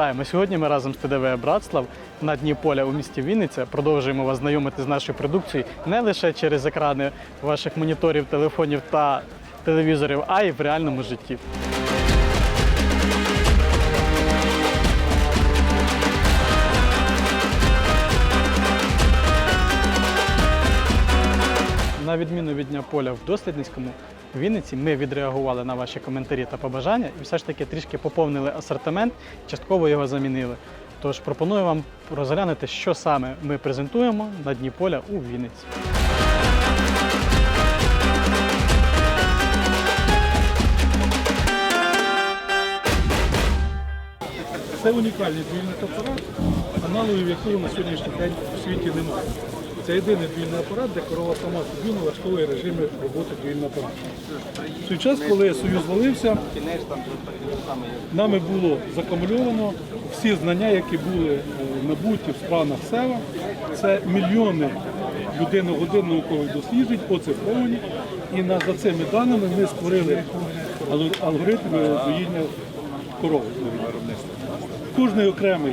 Вітаємо! Сьогодні ми разом з ТДВ Братслав на дні поля у місті Вінниця продовжуємо вас знайомити з нашою продукцією не лише через екрани ваших моніторів, телефонів та телевізорів, а й в реальному житті. На відміну від дня поля в дослідницькому Вінниці, ми відреагували на ваші коментарі та побажання і все ж таки трішки поповнили асортимент, частково його замінили. Тож пропоную вам розглянути, що саме ми презентуємо на дні поля у Вінниці. Це унікальний двійний апарат, аналогів якого на сьогоднішній день у світі немає. Це єдиний двійний апарат, де корова сама собі налаштовує режими роботи двійного апарату. В той час, коли Союз звалився, нами було закумульовано всі знання, які були е, набуті в странах СЕВА. Це мільйони людинно-годин наукових досліджень, оцифровані. І на, за цими даними ми створили алгоритми доїння корови. Кожний окремий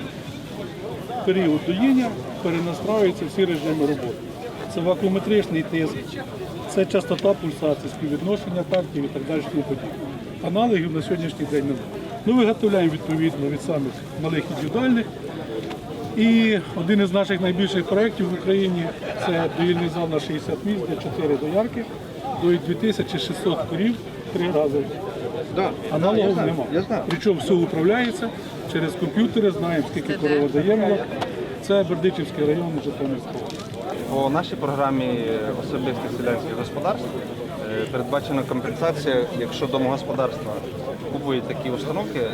період доїння перенастраюються всі режими роботи. Це вакуометричний тиск, це частота пульсації, співвідношення тактів і так далі. тому. Аналогів на сьогоднішній день немає. Ми виготовляємо відповідно від самих малих індивідуальних. І один із наших найбільших проєктів в Україні це доїльний зал на 60 місць, де 4 доярки, доїть 2600 корів три рази. Аналогів немає. Причому все управляється через комп'ютери, знаємо, скільки корова дає молок. Це Бердичівський район Житомирського. По нашій програмі особистих селянських господарств е, передбачена компенсація, якщо домогосподарства купують такі установки, е,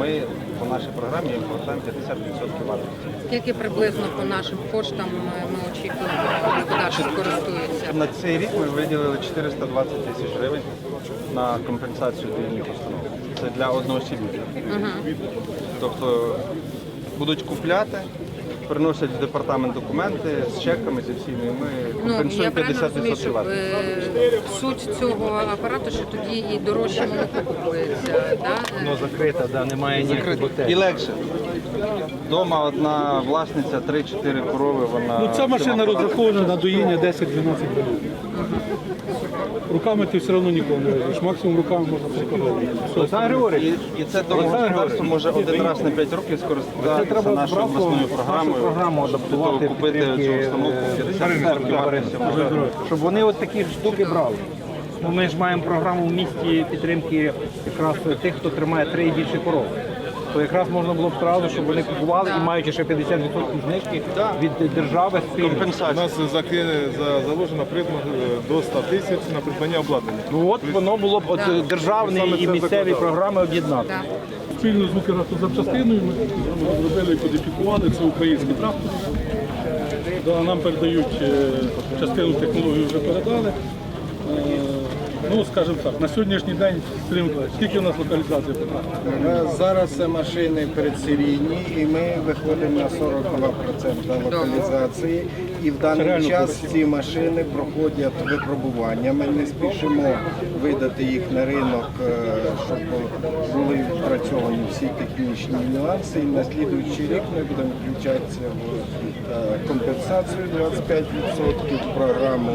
ми по нашій програмі їм повертаємо 50% вартості. Скільки приблизно по нашим коштам ми очікуємо, господарство скористується? На цей рік ми виділили 420 тисяч гривень на компенсацію вільних установок. Це для одноосібників. Тобто будуть купляти, приносять в департамент документи з чеками, зі всіми, і ми Ну, я компенсуємо правильно розумію, 50% що е, суть цього апарату, що тоді і дорожче молоко купується, да? Воно закрите, да, немає ніяких І легше. Дома одна власниця, 3-4 корови, вона. Ну, ця машина розрахована на доїння 10-12 хвилин. Руками ти все одно нікого не везеш. Максимум руками можна прикорувати. Олександр І, і це домогосподарство може один раз на 5 років скористатися нашою обласною нашу програмою. програму адаптувати купити цю установку е, 50% вартості. може. щоб вони от такі штуки брали. Ну, ми ж маємо програму в місті підтримки якраз тих, хто тримає три і більше коров. То якраз можна було б одразу, щоб вони купували і маючи ще 50% знижки від держави спільно. У нас закине- за- заложено придбано е, до 100 тисяч на придбання обладнання. Ну от воно було б от державні Саме і це місцеві закладали. програми об'єднати. Спільно з Укрзапчастиною ми зробили і кодифікували, це український трактор. Да, нам передають е, частину технології вже передали. Е, Ну, скажімо так, на сьогоднішній день, Сергій Миколаївич, скільки у нас трактору? Е, Зараз машини передсерійні, і ми виходимо на 42% локалізації. І в даний час ці машини проходять випробування. Ми не спішимо видати їх на ринок, е, щоб були відпрацьовані всі технічні нюанси. І на слідуючий рік ми будемо включатися в е, компенсацію 25% в програму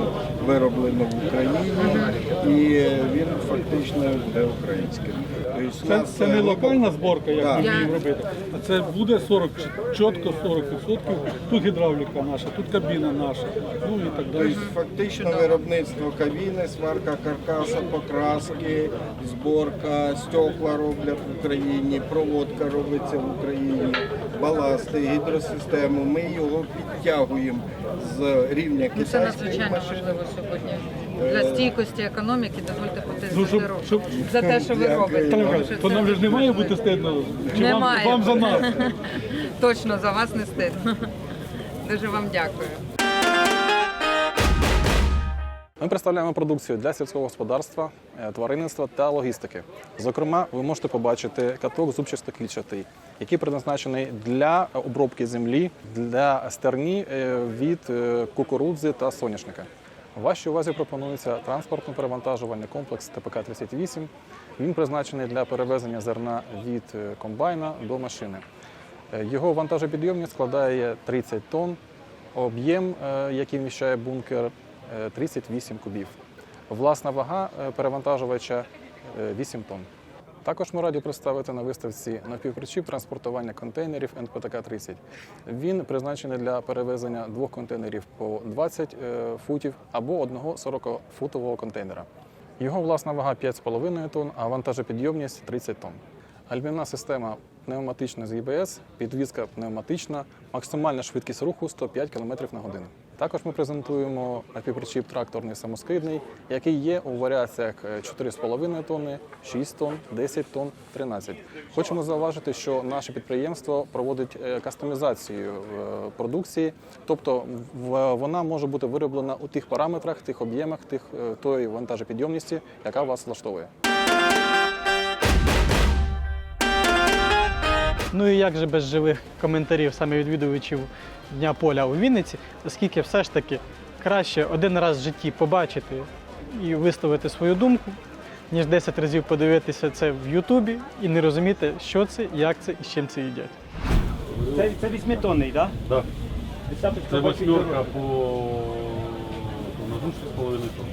вироблено в Україні, і він фактично буде українським. Тобто Це, це не локальна зборка, як ми вміємо робити, а це буде 40, чітко 40%. Тут гідравліка наша, тут кабіна наша, ну і так далі. Тобто Фактично виробництво кабіни, сварка каркаса, покраски, зборка, стекла роблять в Україні, проводка робиться в Україні, баласти, гідросистему. Ми його підтягуємо з рівня Ну, це китайської машини. Для стійкості економіки дозвольте Ну, щоб- щоб- за те, що ви робите. Тому що то це нам же ж не має бути стидно. Чи вам, Немає. вам за нас? Точно за вас не стидно. Дуже вам дякую. Ми представляємо продукцію для сільського господарства, е, тваринництва та логістики. Зокрема, ви можете побачити каток зубчасто-клітчатий, який предназначений для обробки землі, для стерні е, від е, кукурудзи та соняшника. Вашій увазі пропонується транспортно-перевантажувальний комплекс ТПК-38. Він призначений для перевезення зерна від е, комбайна до машини. Е, Його вантажопідйомність складає 30 тонн, об'єм, е, який вміщає бункер, е, 38 кубів. Власна вага перевантажувача е, 8 тонн. Також ми раді представити на виставці напівпричіп транспортування контейнерів НПТК-30. Він призначений для перевезення двох контейнерів по 20 е, футів або одного 40-футового контейнера. Його власна вага 5,5 тонн, а вантажопідйомність 30 тонн. Гальмівна система пневматична з ЄБС, підвізка пневматична, максимальна швидкість руху 105 км на годину. Також ми презентуємо напівпричіп тракторний самоскидний, який є у варіаціях е, 4,5 тонни, 6 тонн, 10 тонн, 13. Хочемо зауважити, що наше підприємство проводить е, кастомізацію е, продукції, тобто вона може бути вироблена у тих параметрах, тих об'ємах, тих е, тої вантажопідйомності, яка вас влаштовує. Ну і як же без живих коментарів саме відвідувачів Дня поля у Вінниці, оскільки все ж таки краще один раз в житті побачити і висловити свою думку, ніж 10 разів подивитися це в Ютубі і не розуміти, що це, як це і з чим це їдять. Це, це вісьмитонний, так? Так. Да? Це восьмерка по ножу 6,5 тонн.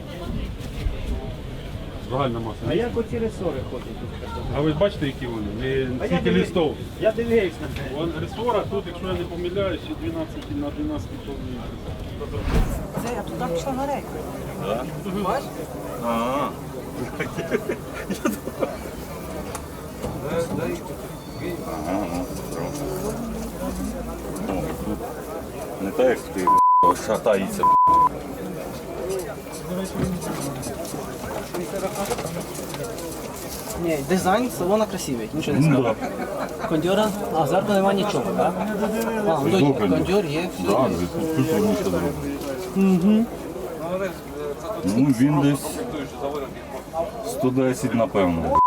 Загальна маса. А як оці ресори ходять? А ви бачите, які вони? Не скільки листов? Я дивився на це. Вон Ресора тут, якщо я не помиляюсь, 12 на 12 тонн. Це я туди пішла на рейку. Не так, як ти шатається. Ні, дизайн салона красивий, нічого не скажу. Кондьора, а зверху нема нічого, так? А, ну, Слухай, ну. кондьор є. Так, тут тут раніше зробили. Ну, він десь 110, напевно.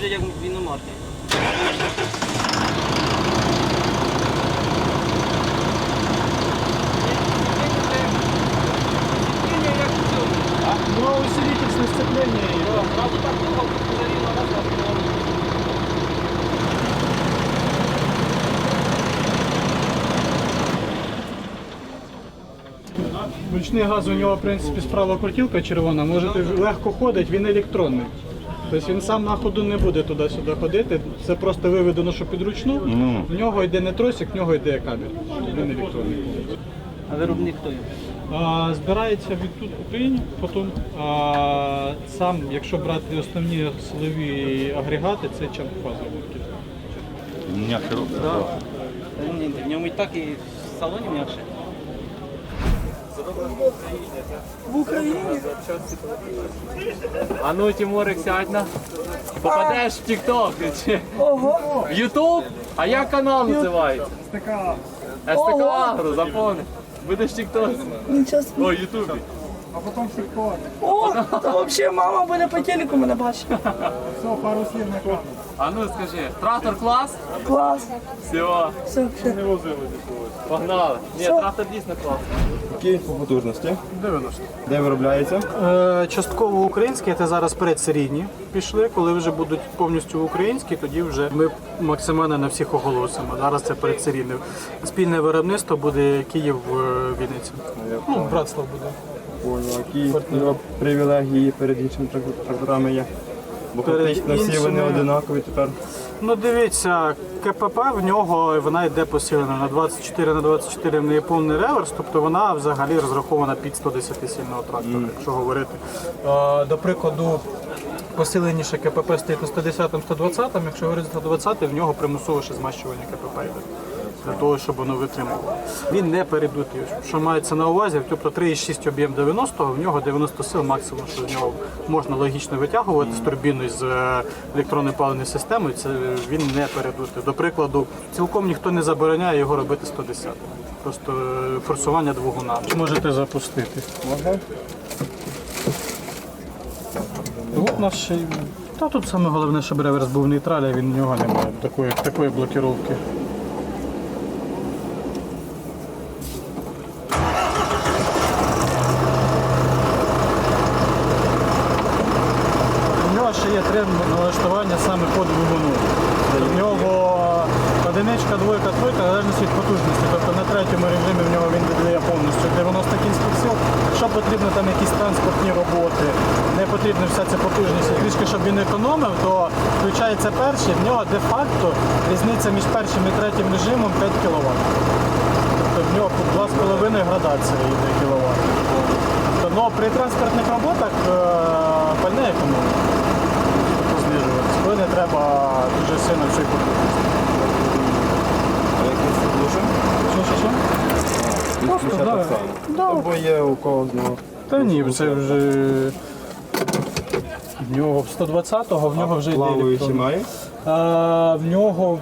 Же як віномарки. Ну, усилитель сцепления. Ручний газ у нього, в принципі, справа крутілка червона, можете легко ходить, він електронний. Тобто він сам на ходу не буде туди-сюди ходити. Це просто виведено, що підручну. Ну. В нього йде не тросик, в нього йде кабель. Він електронний. А виробник хто є? Збирається від тут в Україні, потім а, сам, якщо брати основні силові агрегати, це чампфаза. М'яке робить. Та Ні, в ньому і так і в салоні м'якше. А ну, Тимурик, сядь на. Попадеш в TikTok чи в YouTube? А як канал називається? СТК. СТК Агро, запомни. Будеш в TikTok. О, Ютубі. О, то взагалі мама буде по телеку мене бачила. Все, пару слів бачить. А ну скажи, трактор клас? Клас. Все. Все, все. Погнали. Ні, трактор дійсно клас. Які по потужності? 90. Де виробляється? Е, частково українські, це зараз предсерійні пішли. Коли вже будуть повністю українські, тоді вже ми максимально на всіх оголосимо. Зараз це предсерійне. Спільне виробництво буде Київ е, Вінниця. Ну, братство буде. Понял, які його привілегії перед іншими трак- тракторами є. Бо фактично всі вони одинакові тепер. Ну дивіться, КПП в нього вона йде посилена на 24 на 24 в неї повний реверс, тобто вона взагалі розрахована під 110 сильного трактора, якщо говорити. Е, До прикладу, посиленіше КПП стоїть на 110 120 якщо говорити 120 в нього примусове ще змащування КПП йде. Для того, щоб воно витримувало. Він не передутий. Що мається на увазі, тобто 3,6 об'єм 90, в нього 90 сил максимум, що з нього можна логічно витягувати з турбіною з е, електронною паливною системою, це він не передутий. До прикладу, цілком ніхто не забороняє його робити 110. Просто е, форсування двигуна. Можете запустити. От наш Та тут саме головне, щоб реверс був нейтраль, а він в нього немає такої, такої блокіровки. перше є три налаштування саме по двигуну. Тобто в нього одиничка, двойка, тройка, залежності від потужності. Тобто на третьому режимі в нього він віддає повністю 90 кінських сил. Якщо потрібно там якісь транспортні роботи, не потрібна вся ця потужність, трішки, щоб він економив, то включається перший, в нього де-факто різниця між першим і третім режимом 5 кВт. Тобто в нього 2,5 градації йде кВт. Но тобто, ну, при транспортних роботах е, пальне економить. Не треба дуже сильно всю потужність. Що, що, що? Просто, да. Да. Або є у кого знову. Та ні, це вже в нього 120-го, в нього вже йде електронний. має? А, в нього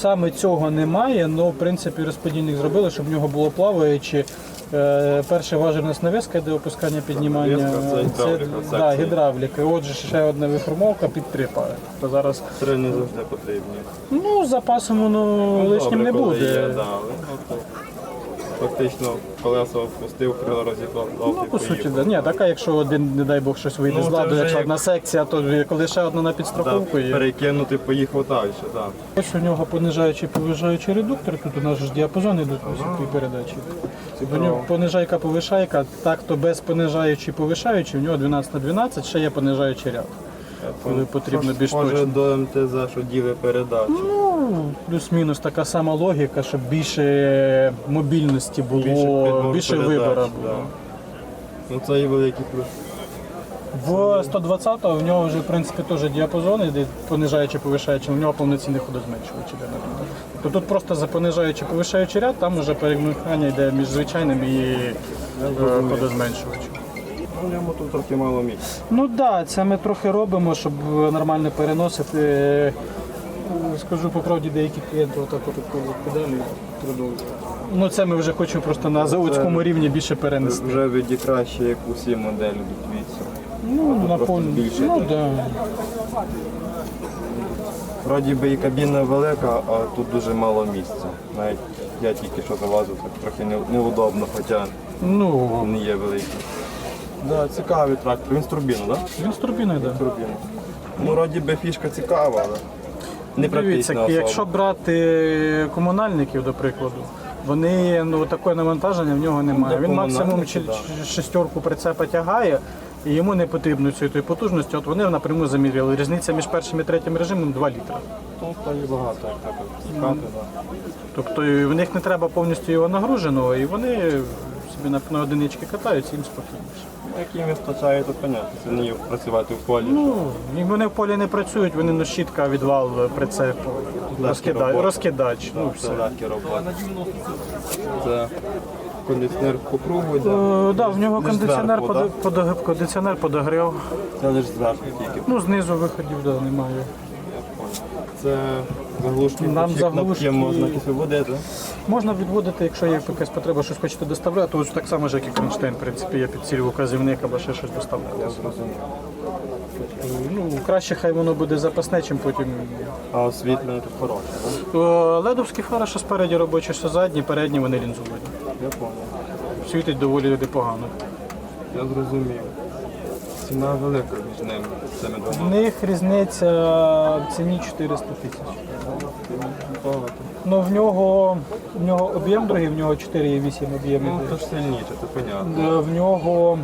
саме цього немає, але в принципі розподільник зробили, щоб в нього було плаваючи. Е, Перша важельність нав'язка йде опускання піднімання. Це гідравліка, да, гідравліка. Отже, ще одна виформовка під три пари. То зараз Три не завжди потрібні. ну, з запасом воно лишнім Добре, не буде. Є, да, але, ну, Фактично колеса впустив, крила розіклав, Ну, по суті, да. Ні, така, якщо один, не дай Бог, щось вийде Ну, з це ладу, вже якщо як- одна секція, то коли ще одна на підстраховку є. перекинути, поїхав далі. Да. Ось у нього понижаючий повишаючий редуктор, тут у нас ж діапазон йдуть високі передачі. У нього понижайка повишайка, так то без понижаючий повишаючий, у нього 12 на 12, ще є понижаючий ряд. Коли потрібно більш Може точно. до МТЗ, що діли передачі. Ну, плюс-мінус така сама логіка, щоб більше мобільності було, більше, передач, вибору да. було. Ну це і великий плюс. В 120 в нього вже в принципі теж діапазон іде понижаючи, повишаючи, у нього повноцінний ходозменшувач іде. наприклад. Тобто тут просто за понижаючи, повишаючи ряд, там вже перемикання йде між звичайним і е, ходозменшувачем. Ну, ньому тут трохи мало місця. Ну так, да, це ми трохи робимо, щоб нормально переносити. Е, Скажу по правді, деякі клієнти отак от педалі продовжують. Ну це ми вже хочемо просто на заводському рівні більше перенести. Вже віді краще, як усі моделі дивіться. Ну, на більше, Ну да. Вроді би і кабіна велика, а тут дуже мало місця. Навіть я тільки що залазив, так трохи неудобно, хоча Ну, не є великий. Да, цікавий трактор. Він з турбіну, так? Да? він з турбіною, так. Да. Ну, вроді би фішка цікава, але не Дивіться, практична особа. якщо брати комунальників, до прикладу, вони ну таке навантаження в нього немає. Ну, Він максимум чи- да. чи- шестерку прицепа тягає, і йому не потрібно цієї тої потужності. От вони напряму заміряли. Різниця між першим і третім режимом 2 літри. Ну, то і багато, як так от цікати, да. Тобто і в них не треба повністю його нагруженого, і вони собі на, на одинички катаються, їм спокійніше. Ну, Як їм вистачає, то понятно. Це не є працювати в полі. Ну, і вони в полі не працюють, вони ну, щітка, відвал, прицеп, розкидач, роботи. розкидач. Ну, все. Це легкі роботи. Це кондиціонер по кругу йде. Е, да, в нього Лиш кондиціонер, зверху, подо, подо- кондиціонер подогрів. Це лише зверху тільки. Ну, знизу виходів да, немає. Це заглушки, Нам ключі, заглушки- кнопки можна якісь виводити. Можна відводити, якщо є якась потреба, щось хочете доставляти, то ось так само ж, як і кронштейн, в принципі, є під ціль указівник або ще щось доставляти. Ну, краще хай воно буде запасне, чим потім. А освітлення тут хороше. О, Ледовські фари, що спереді робочі, що задні, передні вони лінзовані. Я зрозумів. Світить доволі непогано. Я зрозумів. Ціна велика між ними, цими В двома. них різниця в ціні 400 тисяч. Ну в нього в нього об'єм другий, в нього 4,8 об'єм. Ну, то ж сильніше, це понятно. Е, В нього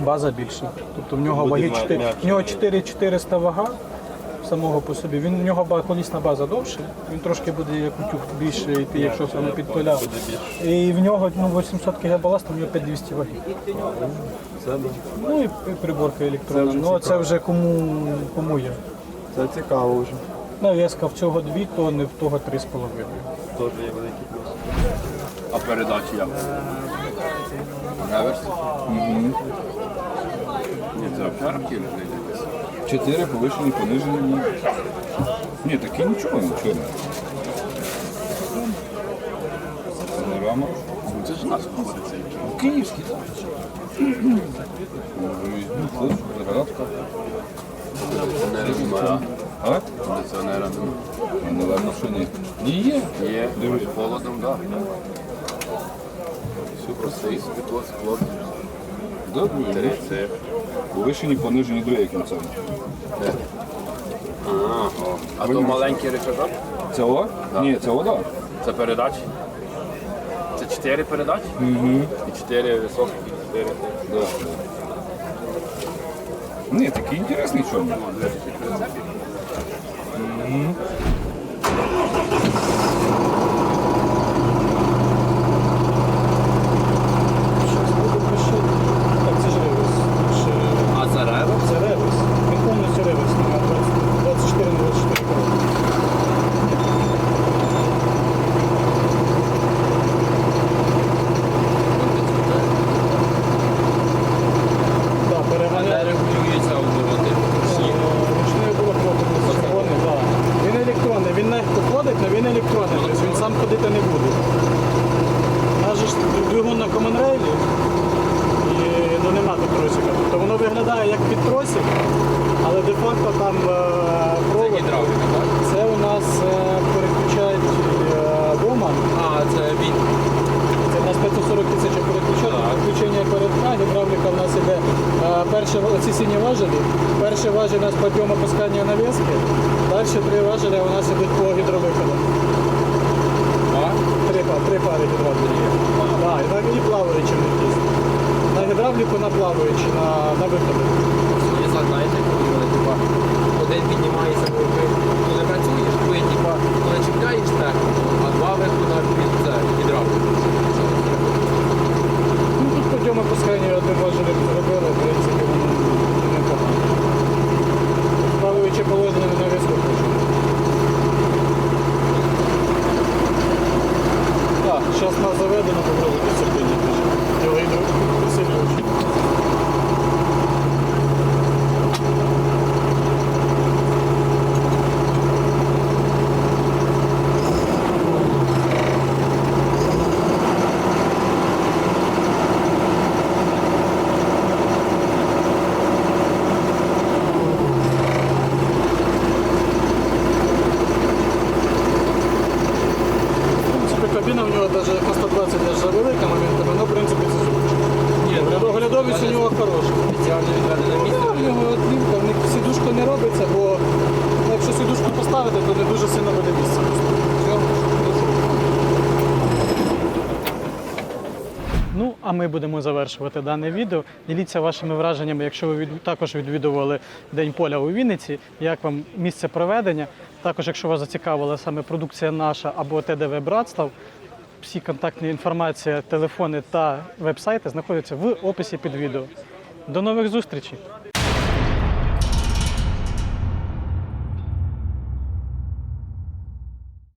база більша. Тобто в нього Буде ваги м'я- 4, м'якше. в нього 4400 вага самого по собі. Він в нього колісна база довше, він трошки буде як утюг більше йти, якщо саме під поля. І в нього ну, 800 кг баласту, в нього 5200 ваги. Ну і приборка електронна. вже Ну це вже кому кому є. це цікаво вже. Нав'язка в цього 2 тонни, в того 3,5. Теж є великий плюс. А передачі як? Реверс? Угу. Ні, це взагалі здається. Чотири повишені, понижені. Ні, такі нічого, нічого. Панорама. Це ж наш позиція. Київський, так. Ну, Зарядка. Кондиціонера А? Кондиціонера нема. А, Наверно, що ні. Ні, є. Є, Дивись. холодом, так. Все простий, світло, скло. Добре. Цифри. Повишені, понижені до? Ага, о. А то маленький рычажок? Це о? Ні, це вода. Це передачі? Це чотири передачі? Угу. І чотири високі, і чотири. Да. Ні, такий інтересний чорний. Так, це ж ревес. А це реверс? Це ревес. Він повністю ревес на 24 на 24 коробки. Так, переганяє. регулюється обороти. Ручною було проти червоний, так. Він електронний, він не ходить, але він електронний, він сам ходити не буде. Же двигун на комонрейлі, і ну, нема тут тросика. Тобто воно виглядає як під тросик, але де-факто там е, провод. Гідравліка, так? Це у нас е, переключають е, дома. А, це він. Це у нас 540 тисяч переключають. Включення передка, гідравліка у нас іде е, перше оці сині важелі. Перший важіль у нас підйом опускання навіски. Далі три важеля у нас ідуть по гідровиходу. Три, три пари гідравлі так, і плаваючі в них є. На гідравліку на плаваючі, на, на виходи. Ліса, знаєте, коли вони, типа, один піднімається, коли коли працюєш, коли типа, коли чіпляєш техніку, а два виходи під це гідравліку. Ну, тут підйом опускання одним важелем зробили, в принципі, воно непогано. Плаваюче положення на навіску хоче. Так, зараз нас заведено, попробуйте сьогодні. Його йду присилювач. В принципі, кабіна в нього навіть як на 120 даже завелика моментами, але в принципі це зручно. Ні, Доглядовість у нього хороша. Спеціально відведене місце. В нього отлівка, в них сідушка не робиться, бо ну, якщо сідушку поставити, то не дуже сильно буде місце. Ну, а ми будемо завершувати дане відео. Діліться вашими враженнями, якщо ви від- також відвідували День поля у Вінниці, як вам місце проведення. Також, якщо вас зацікавила саме продукція наша або ТДВ Братслав, всі контактні інформація, телефони та веб-сайти знаходяться в описі під відео. До нових зустрічей!